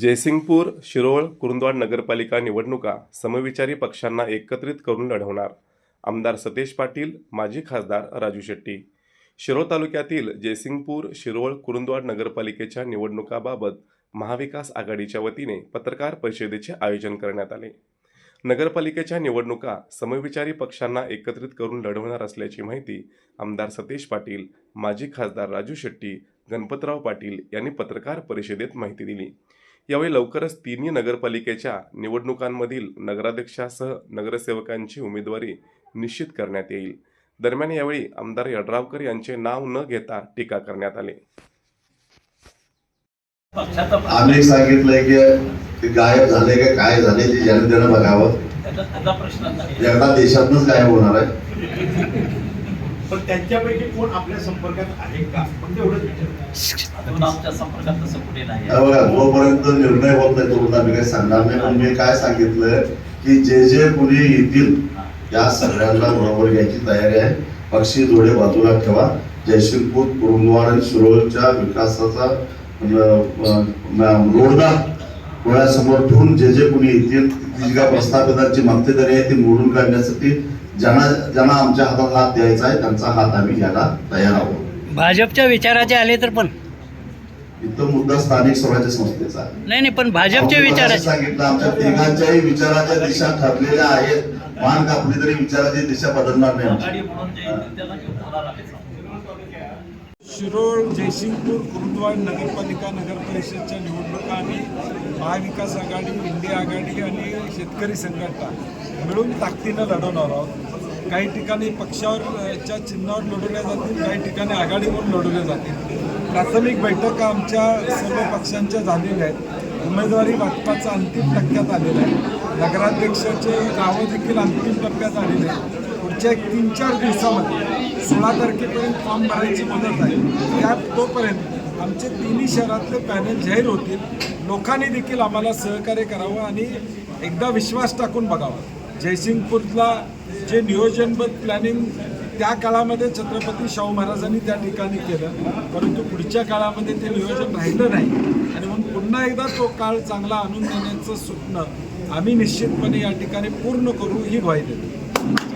जयसिंगपूर शिरोळ कुरुंदवाड नगरपालिका निवडणुका समविचारी पक्षांना एकत्रित करून लढवणार. आमदार सतेज पाटील माजी खासदार राजू शेट्टी. शिरोळ तालुक्यातील जयसिंगपूर शिरोळ कुरुंदवाड नगरपालिकेच्या निवडणुकाबाबत महाविकास आघाडीच्या वतीने पत्रकार परिषदेचे आयोजन करण्यात आले. नगरपालिकेच्या निवडणुका समविचारी पक्षांना एकत्रित करून लढवणार असल्याची माहिती आमदार सतेज पाटील माजी खासदार राजू शेट्टी गणपतराव पाटील यांनी पत्रकार परिषदेत माहिती दिली. यावेळी लवकरच तिन्ही नगरपालिकेच्या निवडणुकांमधील नगराध्यक्षासह नगरसेवकांची उमेदवारी निश्चित करण्यात येईल. दरम्यान यावेळी आमदार यड्रावकर यांचे नाव न घेता टीका करण्यात आले. आम्ही सांगितलंय की ते गायब झाले का काय झाले ते ज्याने त्यानं बघावं एकदा देशातनच गायब होणार आहे. पण त्यांच्यापैकी कोण आपल्या संपर्कात आहे का? फक्त एवढंच विचार आमच्या संपर्कात तसं कुठे नाही हे बघा जोपर्यंत निर्णय होत नाही तोपर्यंत आम्ही काही सांगणार नाही. पण मी काय सांगितलंय की जे जे कुणी येतील या सगळ्यांना बरोबर घ्यायची तयारी आहे. पक्षी जोडे बाजूला ठेवा. जयसिंगपूर कुरुंदवाड आणि शिरोळच्या विकासाचा रोडदा डोळ्यासमोर ठेवून जे जे कुणी येतील जी काय प्रस्थापितांची मक्तेदारी आहे ती मोडून काढण्यासाठी ज्यांना ज्यांना आमच्या हातात हात द्यायचा आहे त्यांचा हात आम्ही घ्यायला तयार आहोत. भाजपच्या विचाराचे आले तर पण? इथं मुद्दा स्थानिक स्वराज्य संस्थेचा नाही नाही पण भाजपच्या विचाराचे. सांगितलं आमच्या तिघांच्याही विचाराच्या दिशा ठरलेल्या आहेत. मान कापली तरी विचाराची दिशा बदलणार नाही शिरोळ जयसिंगपूर कुरुंदवाड नगरपालिका नगर परिषदच्या निवडणुका आम्ही महाविकास आघाडी इंडिया आघाडी आणि शेतकरी संघटना मिळून ताकदीनं लढवणार आहोत. काही ठिकाणी पक्षावरच्या चिन्हावर लढवल्या जातील काही ठिकाणी आघाडीवरून लढवल्या जातील. प्राथमिक बैठका आमच्या सर्व पक्षांच्या झालेल्या आहेत. उमेदवारी वाटपाचा अंतिम टप्प्यात आलेला आहे. नगराध्यक्षाचे नावं देखील अंतिम टप्प्यात आलेले आहेत. पुढच्या एक तीन चार दिवसामध्ये सोळा तारखेपर्यंत फॉर्म भरायची मदत आहे. त्या तोपर्यंत आमचे तिन्ही शहरातले पॅनल जाहीर होतील. लोकांनी देखील आम्हाला सहकार्य करावं आणि एकदा विश्वास टाकून बघावा. जयसिंगपूरला जे नियोजनबद्ध प्लॅनिंग त्या काळामध्ये छत्रपती शाहू महाराजांनी त्या ठिकाणी केलं परंतु पुढच्या काळामध्ये ते नियोजन राहिलं नाही. आणि म्हणून पुन्हा एकदा तो काळ चांगला आणून देण्याचं स्वप्न आम्ही निश्चितपणे या ठिकाणी पूर्ण करू ही ग्वाही देतो.